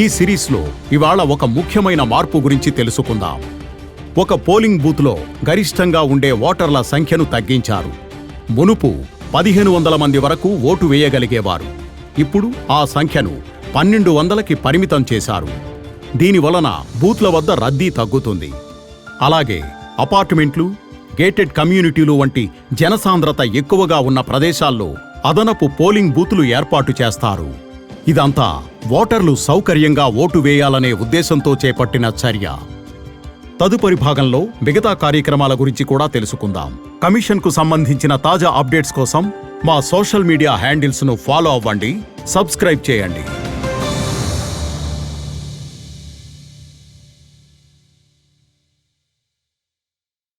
ఈ సిరీస్లో ఇవాళ ఒక ముఖ్యమైన మార్పు గురించి తెలుసుకుందాం. ఒక పోలింగ్ బూత్లో గరిష్టంగా ఉండే ఓటర్ల సంఖ్యను తగ్గించారు. మునుపు పదిహేను వందల మంది వరకు ఓటు వేయగలిగేవారు. ఇప్పుడు ఆ సంఖ్యను పన్నెండు వందలకి పరిమితం చేశారు. దీనివలన బూత్ల వద్ద రద్దీ తగ్గుతుంది. అలాగే అపార్ట్మెంట్లు గేటెడ్ కమ్యూనిటీలు వంటి జనసాంద్రత ఎక్కువగా ఉన్న ప్రదేశాల్లో అదనపు పోలింగ్ బూతులు ఏర్పాటు చేస్తారు. ఇదంతా ఓటర్లు సౌకర్యంగా ఓటు వేయాలనే ఉద్దేశంతో చేపట్టిన చర్య. తదుపరి భాగంలో మిగతా కార్యక్రమాల గురించి కూడా తెలుసుకుందాం. కమిషన్కు సంబంధించిన తాజా అప్డేట్స్ కోసం మా సోషల్ మీడియా హ్యాండిల్స్ను ఫాలో అవ్వండి సబ్స్క్రైబ్ చేయండి.